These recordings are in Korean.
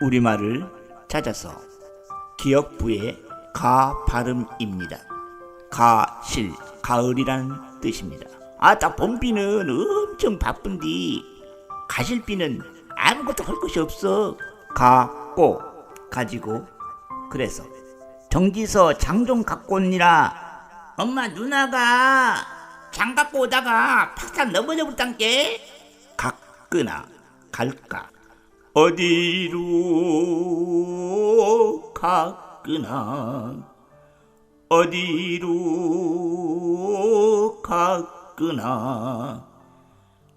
우리말을 찾아서 기억부의 가 발음입니다. 가실 가을이라는 뜻입니다. 아 딱 봄비는 엄청 바쁜디 가실비는 아무것도 할 것이 없어. 가고 가지고 그래서 정지서 장좀 갖고 온니라. 엄마 누나가 장 갖고 오다가 팍삭 넘어져 버렸단께. 가끄나 갈까 어디로 가끄나. 어디로 가끄나.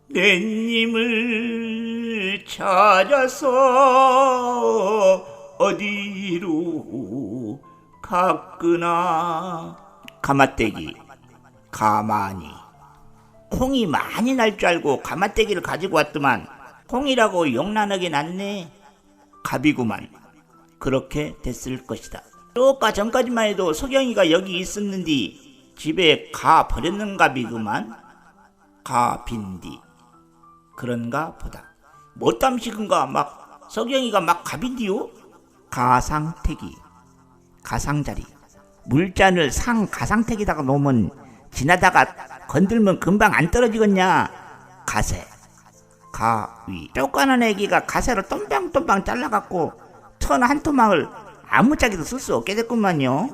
내 님을 찾아서 어디로 가끄나. 가마떼기. 가만히 콩이 많이 날 줄 알고 가마떼기를 가지고 왔더만 콩이라고 용란하게 났네. 갑이구만. 그렇게 됐을 것이다. 조까 전까지만 해도 석영이가 여기 있었는디 집에 가 버렸는 갑이구만. 가빈디. 그런가 보다. 못담식은가 막 석영이가 막 갑인디요? 가상태기 가상자리. 물잔을 상 가상택에다가 놓으면 지나다가 건들면 금방 안 떨어지겠냐? 가세 가위 쪼까는 애기가 가세로 똠방똠방 잘라갖고 천 한 토막을 아무짝에도 쓸 수 없게 됐구만요.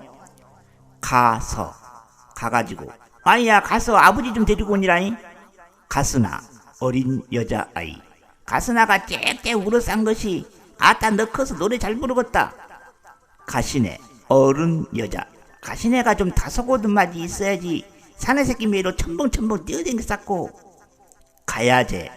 가서 가가지고 아이야 가서 아버지 좀 데리고 오니라잉. 가스나 어린 여자아이. 가스나가 짹짹 울어싼 것이 아따 너 커서 노래 잘 부르겠다. 가시네 어른 여자. 가시네가 좀 다소곳은 맛이 있어야지 사내 새끼 매로 첨벙첨벙 뛰어댕겼었고 가야제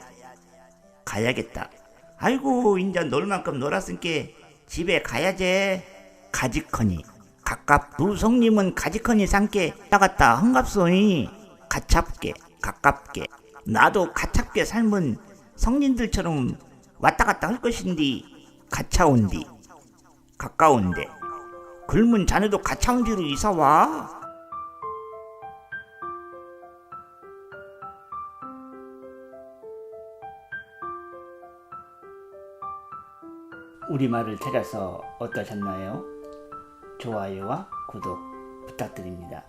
가야겠다. 아이고 인자 놀 만큼 놀았으니까 집에 가야제. 가지커니. 가깝 누성님은 가지커니 산께 따갔다 헝갑소니. 가찹게 가깝게. 나도 가찹게 삶은 성님들처럼 왔다 갔다 할 것인디 가차온디. 가까운데. 굶은 자네도 가차운 뒤로 이사와 우리말을 찾아서 어떠셨나요? 좋아요와 구독 부탁드립니다.